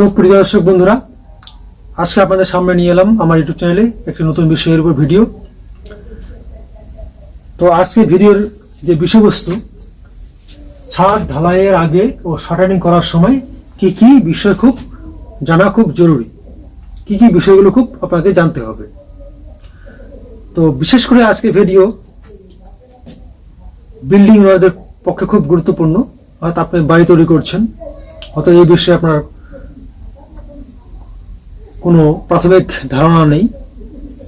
তো প্রিয় দর্শক বন্ধুরা, আজকে আপনাদের সামনে নিয়ে এলাম আমার ইউটিউব চ্যানেলে একটি নতুন বিষয়ের উপর ভিডিও। তো আজকে ভিডিওর যে বিষয়বস্তু, ছাদ ঢালাইয়ের আগে ও শাটারিং করার সময় কি কি বিষয় খুব জানা খুব জরুরি? কি কি বিষয়গুলো খুব আপনাকে জানতে হবে? তো বিশেষ করে আজকে ভিডিও বিল্ডিং ওনারদের পক্ষে খুব গুরুত্বপূর্ণ হয়তো আপনি বাড়ি তৈরি করছেন হয়তো এই বিষয়ে আপনার কোনো প্রাথমিক ধারণা নেই।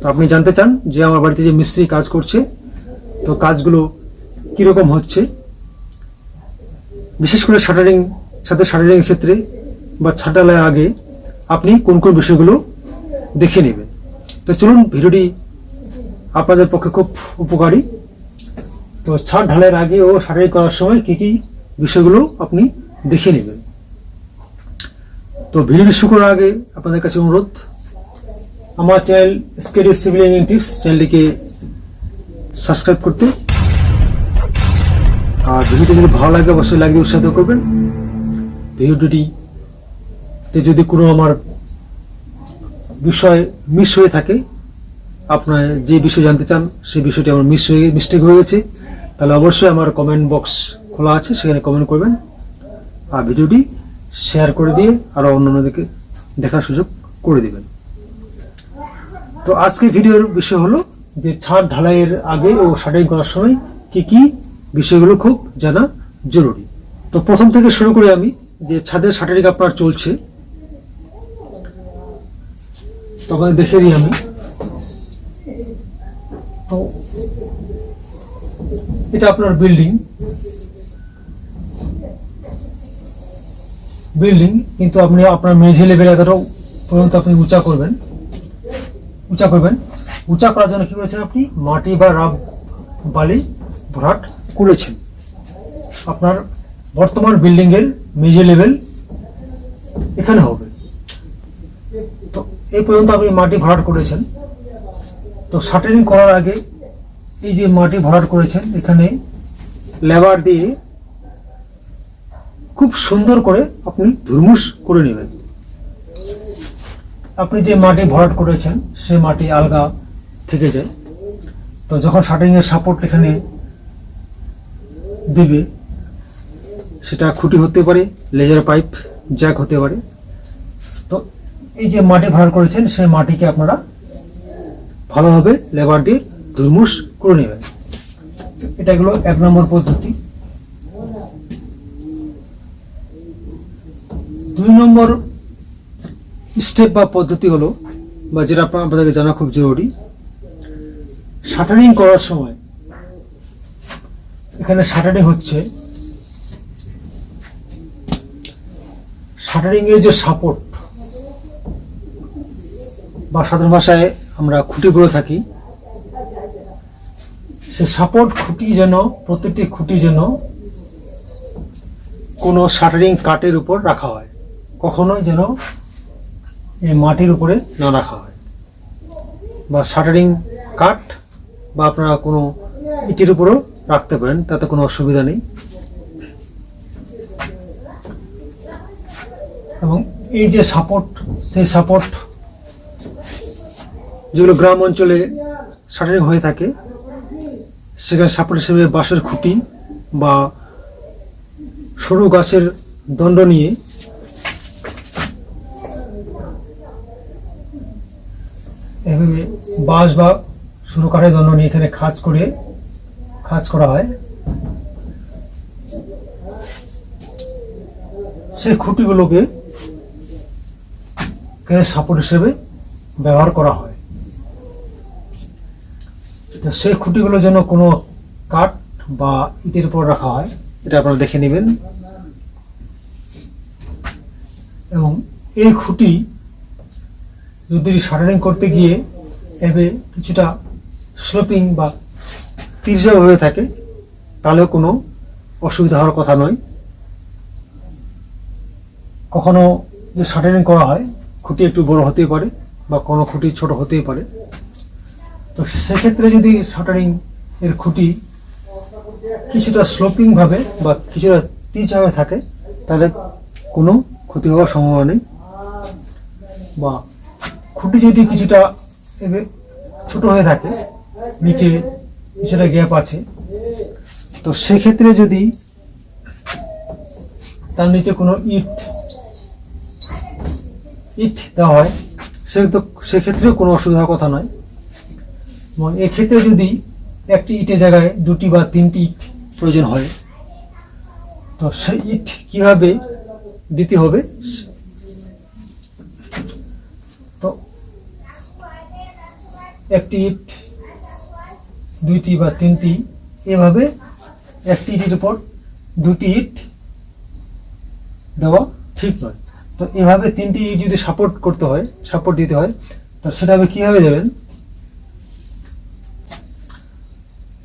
তো আপনি জানতে চান যে আমার বাড়িতে যে মিস্ত্রি কাজ করছে, তো কাজগুলো কীরকম হচ্ছে? বিশেষ করে শাটারিং, সাথে শাটারিংয়ের ক্ষেত্রে বা ছাটালের আগে আপনি কোন কোন বিষয়গুলো দেখে নেবেন। তো চলুন, ভিডিওটি আপনাদের পক্ষে খুব উপকারী। তো ছাদ ঢালের আগে ও শাটারিং করার সময় কি কি বিষয়গুলো আপনি দেখে নেবেন। তো ভিডিওটি শুরু করার আগে আপনাদের কাছে অনুরোধ, আমার চ্যানেল স্কেডি সিভিল ইঞ্জিনিয়ারিং টিপস চ্যানেলটিকে সাবস্ক্রাইব করতে। আর ভিডিওটি যদি ভালো লাগে, অবশ্যই লাইক দিয়ে উৎসাহিত করবেন। ভিডিওটিতে যদি কোনো আমার বিষয় মিস হয়ে থাকে, আপনার যে বিষয় জানতে চান সেই বিষয়টি আমার মিস হয়ে মিস্টেক হয়ে গেছে, তাহলে অবশ্যই আমার কমেন্ট বক্স খোলা আছে, সেখানে কমেন্ট করবেন। আর ভিডিওটি শেয়ার করে দিয়ে আরও অন্যান্যদেরকে দেখার সুযোগ করে দিবেন। তো আজকে ভিডিওর বিষয় হলো যে ছাদ ঢালাইয়ের আগে ও শাটারিং করার সময় কি কি বিষয়গুলো খুব জানা জরুরি। তো প্রথম থেকে শুরু করি আমি যে ছাদের শাটারিং আপনার চলছে তখন দেখে দিই আমি। তো এটা আপনার বিল্ডিং বিল্ডিং কিন্তু আপনি আপনার মেঝে লেভেল এতটাও পর্যন্ত আপনি উঁচা করবেন। উঁচা করবেন। উঁচা করার জন্য কি করেছেন আপনি? মাটি বা রাব বালি ভরাট করেছেন আপনার বর্তমান বিল্ডিং এর মেঝে লেভেল এখানে হবে। তো এই পর্যন্ত আপনি মাটি ভরাট করেছেন। তো শাটারিং করার আগে এই যে মাটি ভরাট করেছেন, এখানে লেবার দিয়ে খুব সুন্দর করে আপনি ধুরমুস করে নেবেন। আপনি যে মাটি ভরাট করেছেন, সে মাটি আলগা থেকে যায়। তো যখন শাটারিং এর সাপোর্ট এখানে দেবে, সেটা খুঁটি হতে পারে লেজার পাইপ জ্যাক হতে পারে। তো এই যে মাটি ভরাট করেছেন, সেই মাটিকে আপনারা ভালোভাবে লেবার দিয়ে ধুরমুস করে নেবেন। এটা গেলো এক নম্বর পদ্ধতি। দুই নম্বর স্টেপ বা পদ্ধতি হলো, বা যেটা আপনাদেরকে জানা খুব জরুরি, শাটারিং করার সময়। এখানে শাটারিং হচ্ছে, শাটারিং এর যে সাপোর্ট, বা সাধারণ ভাষায় আমরা খুঁটি বলে থাকি, সে সাপোর্ট খুঁটি যেন প্রত্যেকটি খুঁটি যেন কোনো শাটারিং কাঠের উপর রাখা হয়। কখনোই যেন এই মাটির উপরে না রাখা হয়। বা শাটারিং কাঠ বা আপনারা কোনো ইটের উপরেও রাখতে পারেন, তাতে কোনো অসুবিধা নেই। এবং এই যে সাপোর্ট সেই সাপোর্ট যেগুলো গ্রাম অঞ্চলে শাটারিং হয়ে থাকে, সেখানে সাপোর্ট হিসেবে বাঁশের খুঁটি বা সরু গাছের দণ্ড নিয়ে এভাবে বাঁশ বা সরু কাঠের দণ্ড নিয়ে এখানে খাঁজ করে খাঁজ করা হয়। সেই খুঁটিগুলোকে এখানে সাপোর্ট হিসেবে ব্যবহার করা হয়। তো সেই খুঁটিগুলো যেন কোনো কাঠ বা ইটের উপর রাখা হয়, এটা আপনারা দেখে নেবেন। এবং এই খুঁটি যদি শাটারিং করতে গিয়ে এভাবে কিছুটা স্লোপিং বা তির্যভাবে থাকে, তাহলেও কোনো অসুবিধা হওয়ার কথা নয়। কখনো যে শাটারিং করা হয়, খুঁটি একটু বড় হতে পারে বা কোনো খুঁটি ছোট হতেই পারে। তো সেক্ষেত্রে যদি শাটারিং এর খুঁটি কিছুটা স্লোপিংভাবে বা কিছুটা তির্যভাবে থাকে, তাহলে কোনো ক্ষতি হওয়ার সম্ভাবনা নেই বা খুঁটি যদি কিছুটা ছোট হয়ে থাকে, নিচে কিছুটা গ্যাপ আছে, তো সেক্ষেত্রে যদি তার নিচে কোনো ইট ইট দেওয়া হয়, সে তো সেক্ষেত্রেও কোনো অসুবিধার কথা নয়। এবং এক্ষেত্রে যদি একটি ইটের জায়গায় দুটি বা তিনটি ইট প্রয়োজন হয়, তো সেই ইট কীভাবে দিতে হবে একটি ইট, দুইটি বা তিনটি, এভাবে একটি ইটের উপর দুটি ইট দেওয়া ঠিক নয়। তো এভাবে তিনটি ইট যদি সাপোর্ট করতে হয় সাপোর্ট দিতে হয়, তো সেটা হবে কীভাবে দেবেন?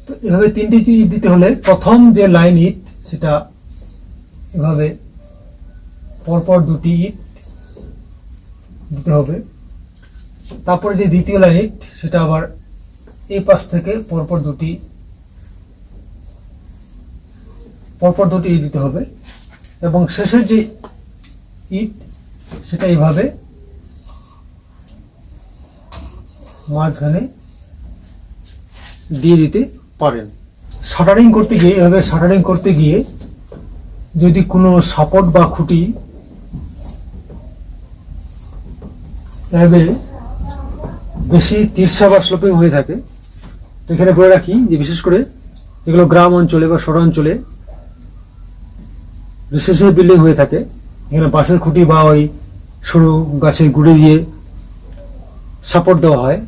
তো এভাবে তিনটি ইট দিতে হলে প্রথম যে লাইন ইট, সেটা এভাবে পরপর দুটি ইট দিতে হবে। তারপরে যে দ্বিতীয় লাইন ইট সেটা আবার এই পাশ থেকে পরপর দুটি পরপর দুটি ইট দিতে হবে। এবং শেষের যে ইট সেটা এইভাবে মাঝখানে দিয়ে দিতে পারেন। শাটারিং করতে গিয়ে এভাবে শাটারিং করতে গিয়ে যদি কোনো সাপোর্ট বা খুঁটি এভাবে বেশি তিরসা বা স্লোপিং হয়ে থাকে। তো এখানে বলে রাখি যে বিশেষ করে যেগুলো গ্রাম অঞ্চলে বা শহর অঞ্চলে রিসেসের বিল্ডিং হয়ে থাকে। এখানে বাঁশের খুঁটি বা ওই সরু গাছের গুঁড়ে দিয়ে সাপোর্ট দেওয়া হয়।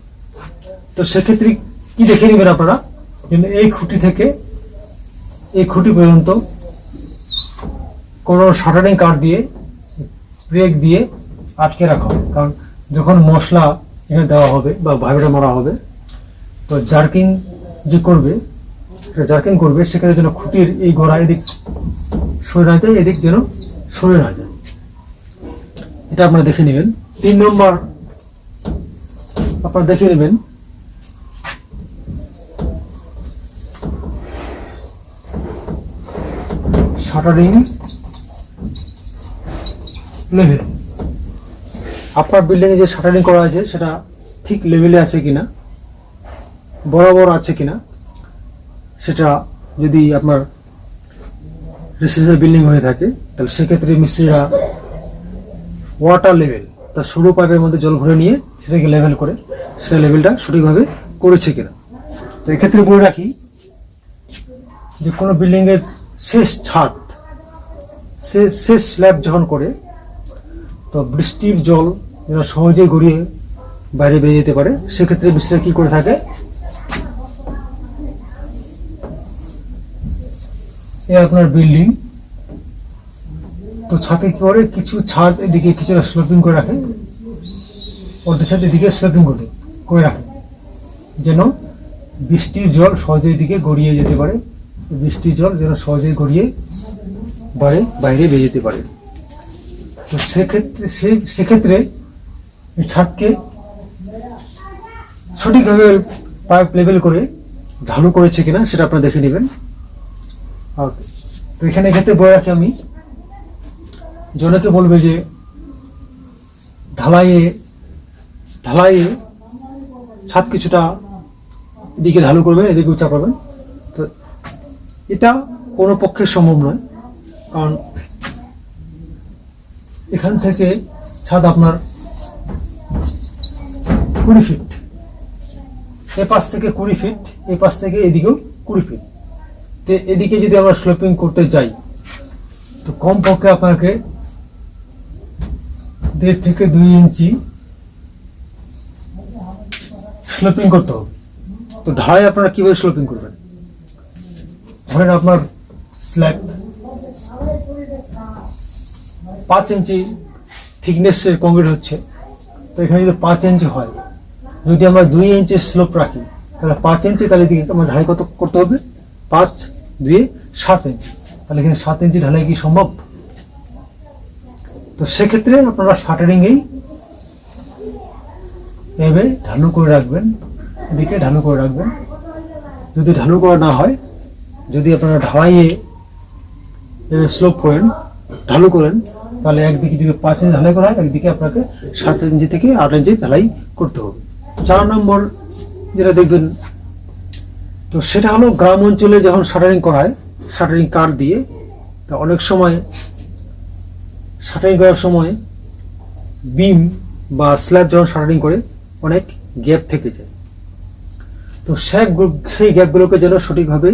তো সেক্ষেত্রে কি দেখে নেবেন আপনারা? যেন এই খুঁটি থেকে এই খুঁটি পর্যন্ত কোনো শাটারিং কাঠ দিয়ে ব্রেক দিয়ে আটকে রাখা হবে কারণ যখন মশলা এখানে দেওয়া হবে বা ভাইব্রেটার মারা হবে। তো জার্কিং যে করবে জার্কিং করবে, সেখানে যেন খুঁটির এই গোড়া এদিক সরে না যায়, এদিক যেন সরে না যায়। এটা আপনারা দেখে নেবেন। তিন নম্বর, আপনারা দেখে নেবেন। Shuttering level. আপনার বিল্ডিংয়ে যে শাটারিং করা আছে, সেটা ঠিক লেভেলে আছে কিনা, বরাবর আছে কিনা, সেটা যদি আপনার রেসিডেন্সিয়াল বিল্ডিং হয়ে থাকে, তাহলে সেক্ষেত্রে মিস্ত্রিরা ওয়াটার লেভেল তার সরু পাইপের মধ্যে জল ভরে নিয়ে সেটাকে লেভেল করে, সেটা লেভেলটা সঠিকভাবে করেছে কিনা। তো এক্ষেত্রে বলে রাখি যে কোনো বিল্ডিংয়ের শেষ ছাদ শেষ স্ল্যাব যখন করে তো বৃষ্টির জল যেন সহজে গড়িয়ে বাইরে বেরিয়ে যেতে পারে, সেক্ষেত্রে মিস্ত্রিরা কি করে থাকে? এ আপনার বিল্ডিং। তো ছাদে কি করে কিছু ছাদ এদিকে কিছুটা স্লোপিং করে রাখে। অর্ধেক ছাদ এদিকে স্লোপিং করে করে রাখে। যেন বৃষ্টির জল সহজে এদিকে গড়িয়ে যেতে পারে। বৃষ্টির জল যেন সহজে গড়িয়ে বাইরে বাইরে বেরিয়ে যেতে পারে। তো সেক্ষেত্রে সে, সেক্ষেত্রে ছাদকে সঠিকভাবে পাইপ লেভেল করে ঢালু করেছে কিনা সেটা আপনারা দেখে নেবেন। আর তো এখানে ক্ষেত্রে বলে রাখি আমি, জনকে বলবে যে ঢালাইয়ে ঢালাইয়ে ছাদ কিছুটা এদিকে ঢালু করবেন, এদিকে উঁচা করবেন। তো এটা কোনো পক্ষে সম্ভব নয়। কারণ এখান থেকে ছাদ আপনার কুড়ি ফিট। এ পাশ থেকে কুড়ি ফিট, এ পাশ থেকে এদিকেও কুড়ি ফিট। তো এদিকে যদি আমরা স্লোপিং করতে যাই, তো কম পক্ষে আপনাকে দেড় থেকে দুই ইঞ্চি স্লোপিং করতে হবে। তো ঢালাই আপনারা কীভাবে স্লোপিং করবেন? ধরেন আপনার স্ল্যাব পাঁচ ইঞ্চি থিকনেসের কংক্রিট হচ্ছে, তো এখানে যদি পাঁচ ইঞ্চি হয়, যদি আমরা দুই ইঞ্চি স্লোপ রাখি, তাহলে পাঁচ ইঞ্চি তাহলে এদিকে আমার ঢালাই কত করতে হবে? পাঁচ, দুই, সাত ইঞ্চি। তাহলে এখানে সাত ইঞ্চি ঢালাই কি সম্ভব? তো সেক্ষেত্রে আপনারা শাটারিংয়েই এভাবে ঢালু করে রাখবেন, এদিকে ঢালু করে রাখবেন। যদি ঢালু করা না হয়, যদি আপনারা ঢালাইয়ে স্লোপ করেন, ঢালু করেন তাহলে একদিকে যদি পাঁচ ইঞ্চি ঢালাই করা হয়, একদিকে আপনাকে সাত ইঞ্চি থেকে আট ইঞ্চি ঢালাই করতে হবে। চার নম্বর যেটা দেখবেন, তো সেটা হলো গ্রাম অঞ্চলে যখন শাটারিং করা হয়, শাটারিং কাঠ দিয়ে, তা অনেক সময় শাটারিং করার সময় বিম বা স্ল্যাব যখন শাটারিং করে, অনেক গ্যাপ থেকে যায়। তো সে সেই গ্যাপগুলোকে যেন সঠিকভাবে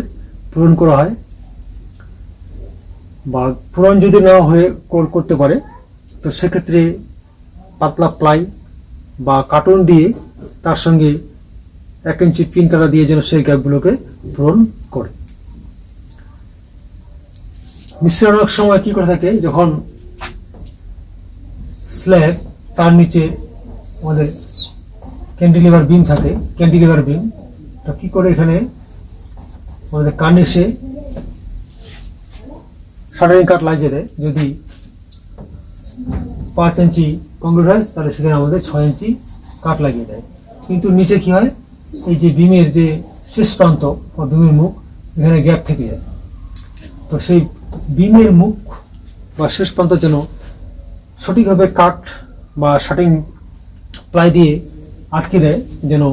পূরণ করা হয় বা পূরণ যদি না হয়ে কর- করতে পারে, তো সেক্ষেত্রে পাতলা প্লাই বা কার্টুন দিয়ে তার সঙ্গে এক ইঞ্চি পিন কাটা দিয়ে যেন সেই গ্যাপগুলোকে পূরণ করে। মিশ্রণ অনেক সময় কি করে থাকে, যখন স্ল্যাব তার নিচে আমাদের ক্যান্টিলিভার বিম থাকে, ক্যান্টিলিভার বিম, তো কি করে এখানে আমাদের কার্নিশে শাটারিং কাট লাগিয়ে দেয়। যদি পাঁচ ইঞ্চি কংক্রিট হয়, তাহলে সেখানে আমাদের ছয় ইঞ্চি কাট লাগিয়ে দেয়। কিন্তু নিচে কি হয়? এই যে বিমের যে শেষ প্রান্ত বা বিমের মুখ, এখানে গ্যাপ থেকে যায়। তো সেই বিমের মুখ বা শেষ প্রান্ত যেন সঠিকভাবে কাট বা শাটিং প্লাই দিয়ে আটকে দেয়, যেন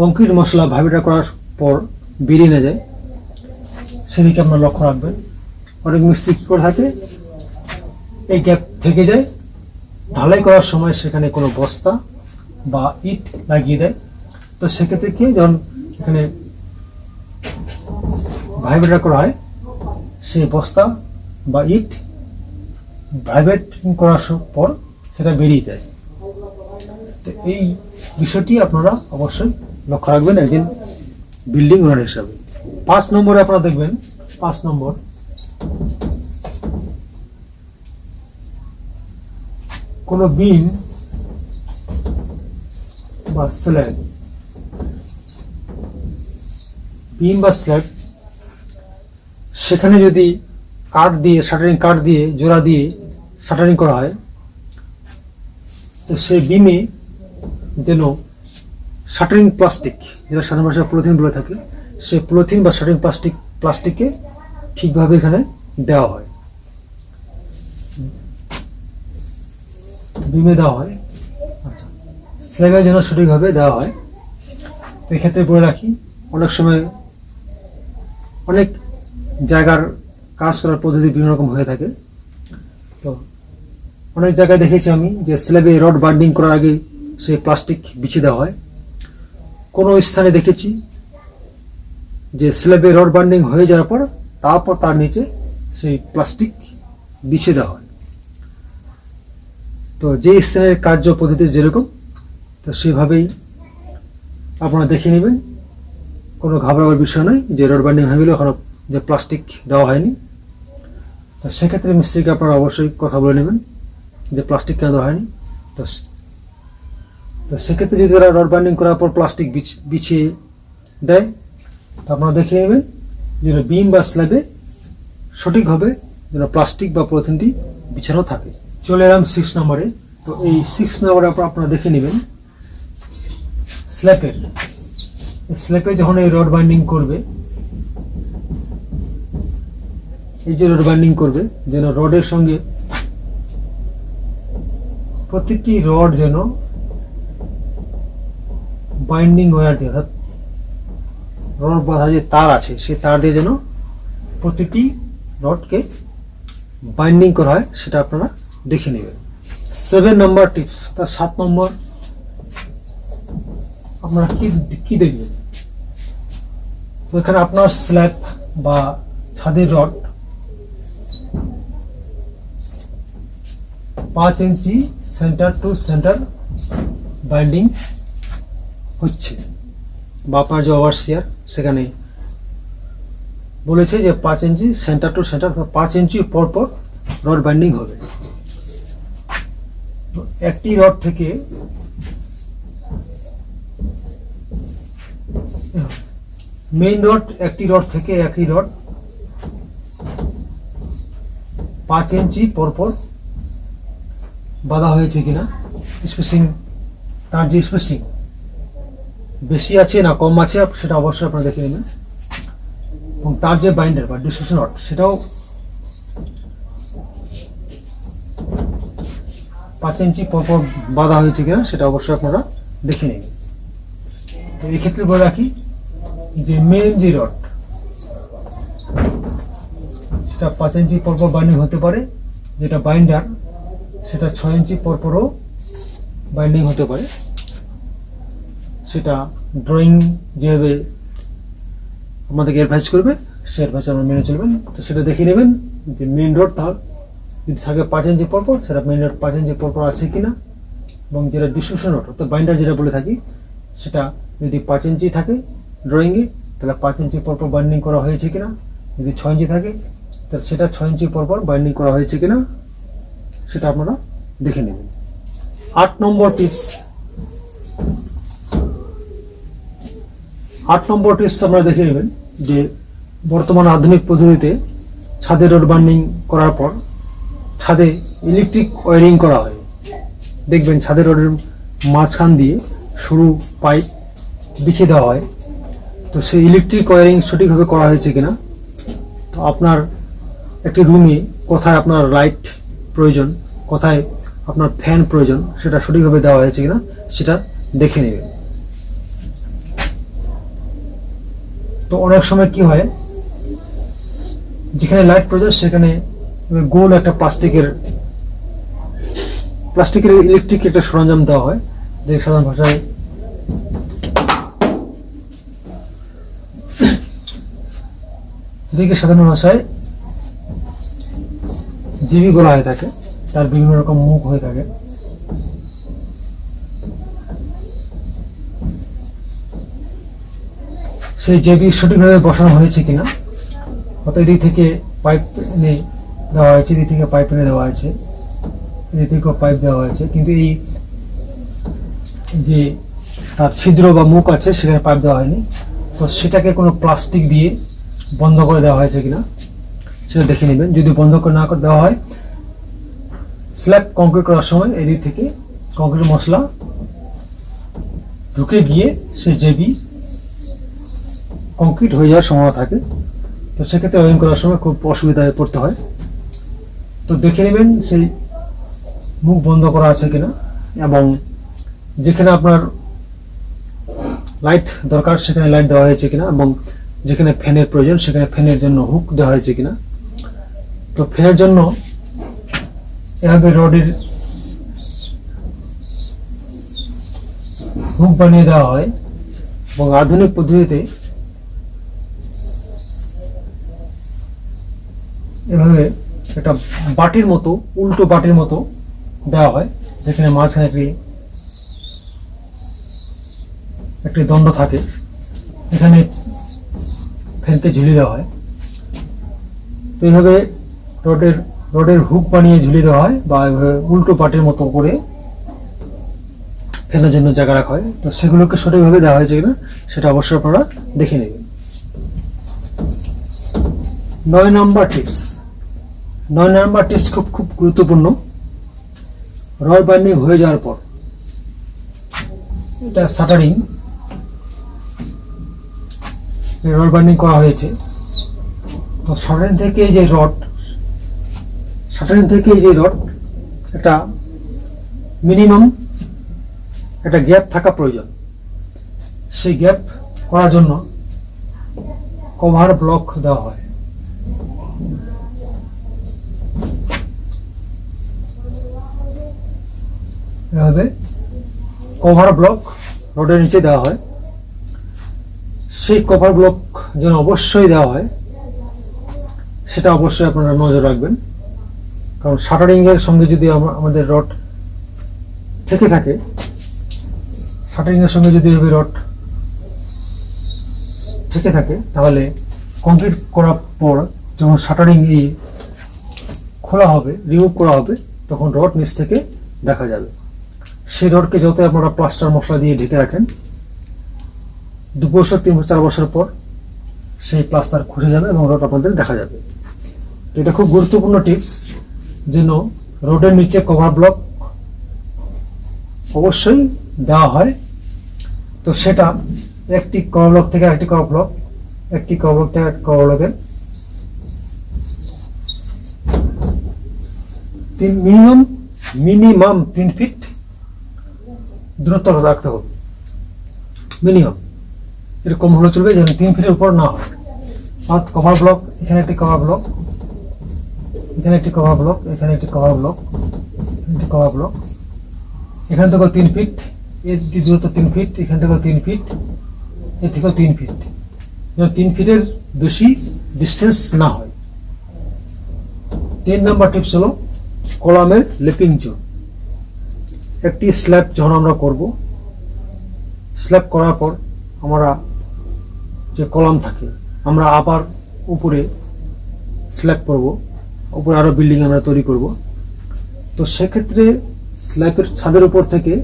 কংক্রিট মশলা ভাবিটা করার পর বেরিয়ে না যায়, সেদিকে আপনার লক্ষ্য রাখবেন। অনেক মিস্ত্রি কী করে থাকে? এই গ্যাপ থেকে যায়, ঢালাই করার সময় সেখানে কোনো বস্তা বা ইট লাগিয়ে দেয়। তো সেক্ষেত্রে কি যখন এখানে ভাইব্রেটার করা হয়, সেই বস্তা বা ইট ভাইব্রেট করার পর সেটা বেরিয়ে যায়। তো এই বিষয়টি আপনারা অবশ্যই লক্ষ্য রাখবেন, একজন বিল্ডিং ওনার হিসাবে। পাঁচ নম্বরে আপনারা দেখবেন, পাঁচ নম্বর কোনো বিন বা স্ল্যাব বিম বা স্ল্যাব সেখানে যদি কাঠ দিয়ে, শাটারিং কাঠ দিয়ে, জোড়া দিয়ে শাটারিং করা হয়, তো সেই বিমে যেন শাটারিং প্লাস্টিক, যেটা সাধারণ ভাষায় পলিথিন বলে থাকে, সেই পলিথিন বা শাটারিং প্লাস্টিক প্লাস্টিককে ঠিকভাবে এখানে দেওয়া হয়। বিমে দেওয়া হয়। আচ্ছা। স্ল্যাবে যেন সঠিকভাবে দেওয়া হয়। তো এক্ষেত্রে বলে রাখি, অনেক সময় অনেক জায়গার কাজ করার পদ্ধতি বিভিন্ন রকম হয়ে থাকে। তো অনেক জায়গায় দেখেছি আমি যে স্ল্যাবে রড বার্নিং করার আগে সেই প্লাস্টিক বিছিয়ে দেওয়া হয়। কোনো স্থানে দেখেছি যে স্ল্যাবে রড বার্নিং হয়ে যাওয়ার পর তারপর তার নিচে সেই প্লাস্টিক বিছিয়ে দেওয়া হয়। তো যে স্থানের কার্য পদ্ধতি যেরকম, তো সেভাবেই আপনারা দেখে নেবেন। কোনো ঘাবড়াবার বিষয় নয় যে রড বার্নিং হয়ে গেলে ওখানে যে প্লাস্টিক দেওয়া হয়নি। তো সেক্ষেত্রে মিস্ত্রিকে আপনারা অবশ্যই কথা বলে নেবেন, যে প্লাস্টিক কেন দেওয়া হয়নি। তো তো সেক্ষেত্রে যদি ওরা রড বার্নিং করার পর প্লাস্টিক বিছ- বিছিয়ে দেয়, তো আপনারা দেখে নেবেন যেন বিম বা স্ল্যাবে সঠিকভাবে যেন প্লাস্টিক বা পলিথিনটি বিছানো থাকে। চলে এলাম সিক্স নম্বরে তো এই সিক্স নম্বরে আপনারা দেখে নেবেন। স্ল্যাপের স্ল্যাপে যখন এই রড বাইন্ডিং করবে, এই যে রড বাইন্ডিং করবে, যেন রডের সঙ্গে প্রত্যেকটি রড যেন বাইন্ডিং ওয়্যার দিয়ে অর্থাৎ রড বাঁধা যে তার আছে সেই তার দিয়ে যেন প্রতিটি রডকে বাইন্ডিং করা হয়, সেটা আপনারা দেখে নেবেন। সেভেন নম্বর টিপস অর্থাৎ সাত নম্বর আপনারা কি কি দেখবেন? তো এখানে আপনার স্ল্যাব বা ছাদের রড পাঁচ ইঞ্চি সেন্টার টু সেন্টার বাইন্ডিং হচ্ছে। বা আপনার যে ওভারসিয়ার সেখানে বলেছে যে পাঁচ ইঞ্চি সেন্টার টু সেন্টার পাঁচ ইঞ্চি পর পর রড বাইন্ডিং হবে। একটি রড থেকে মেইন রড, একটি রড থেকে একই রড, পাঁচ ইঞ্চি পরপর বাঁধা হয়েছে কিনা স্পেসিং তার যে স্পেসিং বেশি আছে না কম আছে, সেটা অবশ্যই আপনারা দেখে নেবেন। এবং তার যে বাইন্ডার বা ডিস্ট্রিবিউশন রড সেটাও পাঁচ ইঞ্চি পরপর বাঁধা হয়েছে কিনা, সেটা অবশ্যই আপনারা দেখে নেবেন। তো এক্ষেত্রে বলে রাখি, যে মেন যে রড সেটা পাঁচ ইঞ্চি পরপর বাইন্ডিং হতে পারে, যেটা বাইন্ডার সেটা ছয় ইঞ্চি পরপরও বাইন্ডিং হতে পারে। সেটা ড্রয়িং যেভাবে আমাদেরকে অ্যাডভাইস করবে, সে অ্যাডভাইস আমরা মেনে চলবেন। তো সেটা দেখে নেবেন যে মেন রোড তার যদি থাকে পাঁচ ইঞ্চি পরপর, সেটা মেন রোড পাঁচ ইঞ্চি পরপর আছে কিনা, এবং যেটা ডিস্ট্রিবিউশন রোড অর্থাৎ বাইন্ডার যেটা বলে থাকি, সেটা যদি পাঁচ ইঞ্চি থাকে ড্রয়িংয়ে তাহলে পাঁচ ইঞ্চি পরপর বাইন্ডিং করা হয়েছে কিনা, যদি ছয় ইঞ্চি থাকে, তাহলে সেটা ছয় ইঞ্চি পরপর বাইন্ডিং করা হয়েছে কিনা, সেটা আপনারা দেখে নেবেন। আট নম্বর টিপস আট নম্বর টিপস আপনারা দেখে নেবেন যে বর্তমান আধুনিক পদ্ধতিতে ছাদে রোড বার্নিং করার পর ছাদে ইলেকট্রিক ওয়ারিং করা হয়। দেখবেন ছাদের রোডের মাঝখান দিয়ে সরু পাইপ বিছিয়ে দেওয়া হয়। তো সেই ইলেকট্রিক ওয়ারিং সঠিকভাবে করা হয়েছে কিনা? তো আপনার একটি রুমে কোথায় আপনার লাইট প্রয়োজন, কোথায় আপনার ফ্যান প্রয়োজন, সেটা সঠিকভাবে দেওয়া হয়েছে কিনা, সেটা দেখে নেবেন। তো অনেক সময় কি হয়, যেখানে লাইট প্রয়োজন সেখানে গোল একটা প্লাস্টিকের প্লাস্টিকের ইলেকট্রিক একটা সরঞ্জাম দেওয়া হয়, যে সাধারণ ভাষায় যেটাকে সাধারণ ভাষায় জিবি বলা হয়ে থাকে, তার বিভিন্ন রকম মুখ হয়ে থাকে। সেই জেবি সঠিকভাবে বসানো হয়েছে কিনা? অত এদিক থেকে পাইপ এনে দেওয়া হয়েছে, এদিক থেকে পাইপ এনে দেওয়া হয়েছে, এদিক থেকেও পাইপ দেওয়া হয়েছে। কিন্তু এই যে তার ছিদ্র বা মুখ আছে, সেখানে পাইপ দেওয়া হয়নি। তো সেটাকে কোনো প্লাস্টিক দিয়ে বন্ধ করে দেওয়া হয়েছে কিনা, সেটা দেখে নেবেন। যদি বন্ধ করে না দেওয়া হয় স্ল্যাব কংক্রিট করার সময় এদিক থেকে কংক্রিট মশলা ঢুকে গিয়ে সেই জেবি কংক্রিট হয়ে যাওয়ার সম্ভাবনা থাকে। তো সেক্ষেত্রে ওয়েন করার সময় খুব অসুবিধায় পড়তে হয়। তো দেখে নেবেন সেই মুখ বন্ধ করা আছে কিনা এবং যেখানে আপনার লাইট দরকার, সেখানে লাইট দেওয়া হয়েছে কিনা এবং যেখানে ফ্যানের প্রয়োজন, সেখানে ফ্যানের জন্য হুক দেওয়া হয়েছে কিনা। তো ফ্যানের জন্য এভাবে রডের হুক বানিয়ে দেওয়া হয় এবং আধুনিক পদ্ধতিতে এভাবে একটা বাটির মতো, উল্টো বাটির মতো দেওয়া হয়, যেখানে মাঝখানে একটি একটি দণ্ড থাকে। এখানে ফ্যানকে ঝুলিয়ে দেওয়া হয়। তো এইভাবে রডের রডের হুক বানিয়ে ঝুলিয়ে দেওয়া হয় বা উল্টো পাটির মতো করে ফেলার জন্য জায়গা রাখা হয়। তো সেগুলোকে সঠিকভাবে দেওয়া হয়েছে কিনা, সেটা অবশ্যই আপনারা দেখে নেবেন। নয় নাম্বার টিপস। নয় নাম্বার টিপস খুব গুরুত্বপূর্ণ। রড বাইন্ডিং হয়ে যাওয়ার পর, এটা শাটারিং রড বাইন্ডিং করা হয়েছে। তো শাটারিং থেকে যে রড শাটারিং থেকে যে রড, একটা মিনিমাম একটা গ্যাপ থাকা প্রয়োজন। সেই গ্যাপ করার জন্য কভার ব্লক দেওয়া হয়। এভাবে কভার ব্লক রোডের নিচে দেওয়া হয়। সেই কভার ব্লক যেন অবশ্যই দেওয়া হয়, সেটা অবশ্যই আপনারা নজর রাখবেন। কারণ শাটারিং এর সঙ্গে যদি আমা- আমাদের রড থেকে থাকে শাটারিং এর সঙ্গে যদি এভাবে রড থেকে থাকে, তাহলে কমপ্লিট করার পর যখন শাটারিং এই খোলা হবে রিমুভ করা হবে, তখন রড নিচ থেকে দেখা যাবে। সেই রডকে যত আপনারা প্লাস্টার মশলা দিয়ে ঢেকে রাখেন। দু বছর, তিন বছর, চার বছর পর সেই প্লাস্টার খুঁজে যাবে এবং রড আপনাদের দেখা যাবে। তো এটা খুব গুরুত্বপূর্ণ টিপস যেন রোডের নিচে কভার ব্লক অবশ্যই দেওয়া হয়। তো সেটা একটি কভার ব্লক থেকে একটি কভার ব্লক একটি কভার ব্লক থেকে একটি কভার ব্লকের তিন মিনিমাম মিনিমাম তিন ফিট দূরত্ব রাখতে হবে। মিনিমাম এরকম হলে চলবে যেন তিন ফিটের উপর না হয়। অর্থাৎ কভার ব্লক এখানে একটি কভার ব্লক এখানে একটি কভার ব্লক এখানে একটি কভার ব্লক একটি কভার ব্লক এখান থেকেও তিন ফিট। এর দূরত্ব তিন ফিট, এখান থেকেও তিন ফিট। এর থেকেও তিন ফিট। যেন তিন ফিটের বেশি ডিস্টেন্স না হয়। তিন নম্বর টিপস হলো, কলামের লিপিং জোন একটি স্ল্যাব যখন আমরা করব স্ল্যাব করার পর আমরা যে কলাম থাকে, আমরা আবার উপরে স্ল্যাব করব, উপরে আরও বিল্ডিং আমরা তৈরি করব। তো সেক্ষেত্রে স্ল্যাবের ছাদের উপর থেকে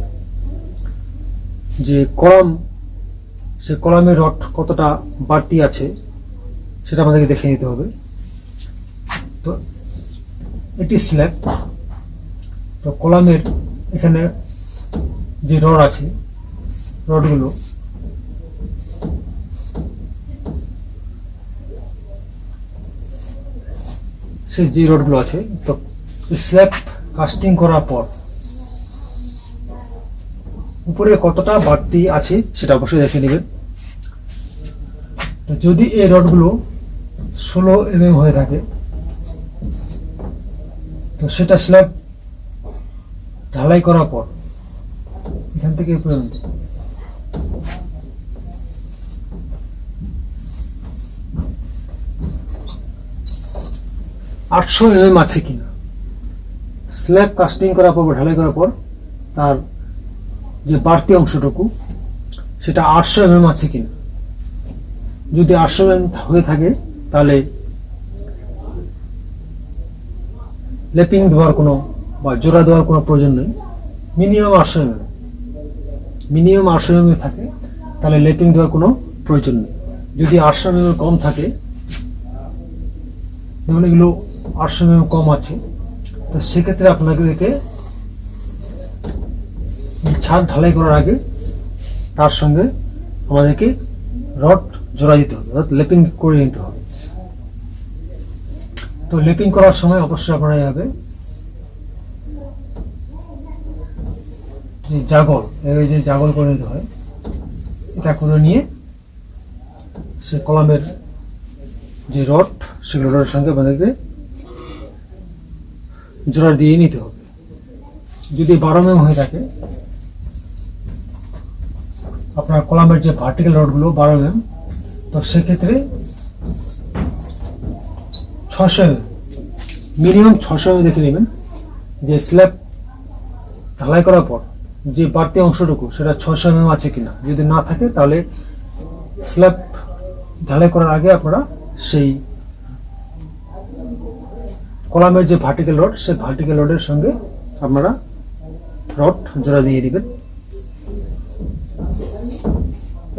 যে কলাম, সে কলামের রড কতটা বাড়তি আছে, সেটা আমাদেরকে দেখে নিতে হবে। তো এটি স্ল্যাব তো কলামের এখানে যে রড আছে, রডগুলো সে যে রডগুলো আছে, তো স্ল্যাব কাস্টিং করার পর উপরে কতটা বাড়তি আছে সেটা অবশ্যই দেখে নেবেন। যদি এই রডগুলো ষোলো এমএম হয়ে থাকে, তো সেটা স্ল্যাব ঢালাই করার পর, এখান থেকে পর্যন্ত আটশো এমএম আছে কিনা? স্ল্যাব কাস্টিং করার পর ঢালাই করার পর, তার যে বাড়তি অংশটুকু, সেটা আটশো এমএম আছে কিনা? যদি আটশো এমএম হয়ে থাকে, তাহলে লেপিং দেওয়ার কোনো বা জোড়া দেওয়ার কোনো প্রয়োজন নেই। মিনিমাম আটশো এম মিনিমাম আটশো এমএম থাকে, তাহলে লেপিং দেওয়ার কোনো প্রয়োজন নেই। যদি আটশো এমএম কম থাকে, যেমন এগুলো আটশো এমএম কম আছে, তো সেক্ষেত্রে আপনাদেরকে এই ছাদ ঢালাই করার আগে তার সঙ্গে আমাদেরকে রড জোড়া দিতে হবে, অর্থাৎ লেপিং করে নিতে হবে। তো লেপিং করার সময় অবশ্যই আপনারা এইভাবে যে জাগল এই যে জাগল করে নিতে হয়, এটা করে নিয়ে সে কলামের যে রড সেই রডের সঙ্গে আমাদেরকে জোড়া দিয়ে নিতে হবে। যদি বারো এম হয়ে থাকে, আপনার কলামের যে ভার্টিক্যাল রডগুলো বারো এম তো সেক্ষেত্রে ছশো এম মিনিমাম ছশো এম দেখে নেবেন। যে স্ল্যাব ঢালাই করার পর যে বাড়তি অংশটুকু, সেটা ছশো এম আছে কিনা। যদি না থাকে, তাহলে স্ল্যাব ঢালাই করার আগে আপনারা সেই কলামের যে ভার্টিক্যাল রড সেই ভার্টিক্যাল রডের সঙ্গে আপনারা রড জোড়া দিয়ে দিবেন।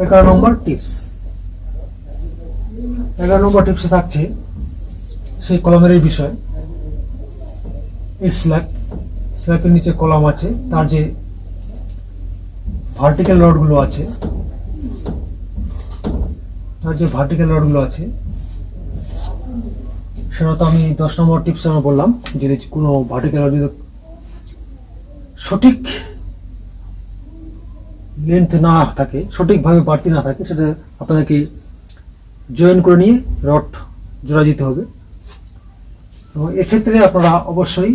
এগারো নম্বর টিপস এগারো নম্বর টিপসে থাকছে সেই কলমের বিষয়। এই স্ল্যাব, স্ল্যাবের নিচে কলাম আছে, তার যে ভার্টিক্যাল রডগুলো আছে। তার যে ভার্টিক্যাল রডগুলো আছে, সেটা তো আমি দশ নম্বর টিপস আমি বললাম, যদি কোনো ভার্টিক্যাল যদি সঠিক লেন্থ না থাকে, সঠিকভাবে বাড়তি না থাকে, সেটা আপনাদেরকে জয়েন করে নিয়ে রড জোড়া দিতে হবে। এবং এক্ষেত্রে আপনারা অবশ্যই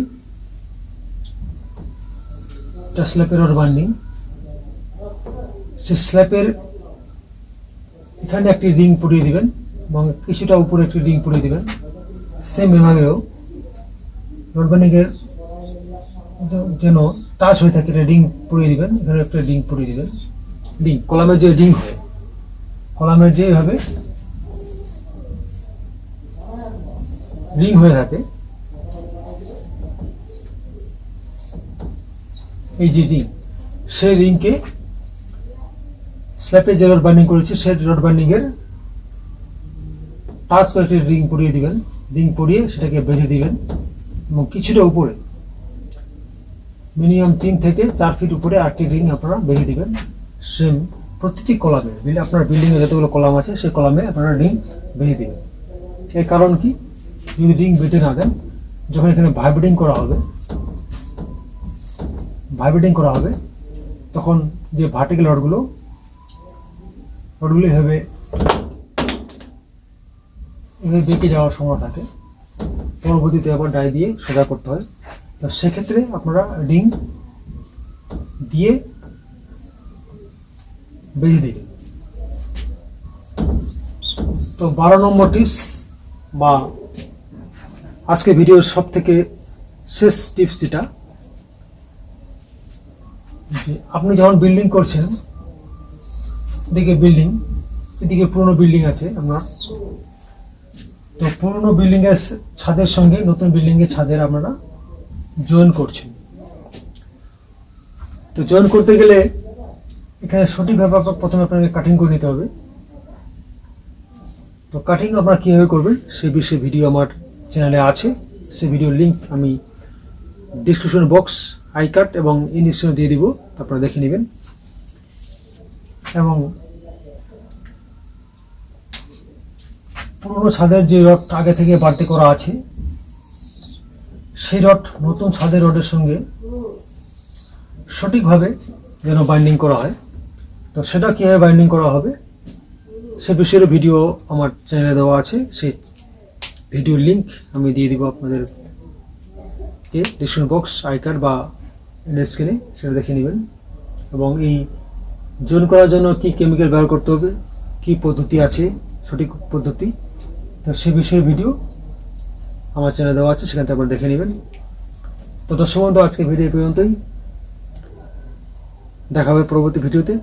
একটা স্ল্যাপের রড বান্ডিং সে স্ল্যাপের এখানে একটি রিং পরিয়ে দিবেন এবং কিছুটা উপরে একটি রিং পরিয়ে দিবেন। সেম এভাবেও রড বান্ডিংয়ের যেন টাচ হয়ে থাকে, এটা রিং পরিয়ে দিবেন। এখানে একটা রিং পরিয়ে দিবেন। রিং, কলামের যে রিং হয়, কলামের যেভাবে রিং হয়ে থাকে, এই যে রিং, সেই রিংকে স্ল্যাপে যে রড বান্ডিং করেছে সেই রড টাচ করে একটি রিং পরিয়ে দিবেন। রিং পরিয়ে সেটাকে বেঁধে দিবেন এবং কিছুটা উপরে, মিনিমাম তিন থেকে চার ফিট উপরে আটটি রিং আপনারা বেঁধে দিবেন। সেম প্রতিটি কলামে আপনার বিল্ডিংয়ে যতগুলো কলাম আছে, সেই কলামে আপনারা রিং বেঁধে দেবেন। এর কারণ কি? যদি রিং বেঁধে না দেন, যখন এখানে ভাইব্রেটিং করা হবে ভাইব্রেটিং করা হবে, তখন যে ভার্টিক্যাল রডগুলো রডগুলো এভাবে এভাবে বেঁকে যাওয়ার সম্ভাবনা থাকে। পরবর্তীতে আবার ডাই দিয়ে সোজা করতে হয়। তো সেক্ষেত্রে আপনারা রিং দিয়ে বেঁধে দিবেন। তো বারো নম্বর টিপস বা আজকে ভিডিওর সব থেকে শেষ টিপস যেটা, যে আপনি যখন বিল্ডিং করছেন এদিকে বিল্ডিং এদিকে পুরনো বিল্ডিং আছে আপনার তো পুরনো বিল্ডিং এর ছাদের সঙ্গে নতুন বিল্ডিং এর ছাদের আপনারা জয়েন করছেন। তো জয়েন করতে গেলে এখানে সঠিকভাবে প্রথমে আপনাকে কাটিং করে নিতে হবে। তো কাটিং আপনারা কীভাবে করবেন সেই বিষয়ে ভিডিও আমার চ্যানেলে আছে। সেই ভিডিওর লিঙ্ক আমি ডিসক্রিপশন বক্স আই কার্ড এবং ইনস্ক্রিপশনে দিয়ে দিব আপনারা দেখে নেবেন। এবং পুরনো ছাদের যে রড আগে থেকে বাড়তি করা আছে, সেই রড নতুন ছাদের রডের সঙ্গে সঠিকভাবে যেন বাইন্ডিং করা হয়। তো সেটা কীভাবে বাইন্ডিং করা হবে, সে বিষয়ের ভিডিও আমার চ্যানেলে দেওয়া আছে। সেই ভিডিওর লিঙ্ক আমি দিয়ে দিব আপনাদের কে ডিসক্রিপশন বক্স আই কার্ড বা স্ক্রিনে সেটা দেখে নেবেন। এবং এই জোন করার জন্য কি কেমিক্যাল ব্যবহার করতে হবে? কি পদ্ধতি আছে? সঠিক পদ্ধতি? তো সে বিষয়ে ভিডিও আমার চ্যানেলে দেওয়া আছে, সেখান থেকে আপনারা দেখে নেবেন। তো দর্শক বন্ধু আজকে ভিডিও পর্যন্তই। দেখা হবে পরবর্তী ভিডিওতে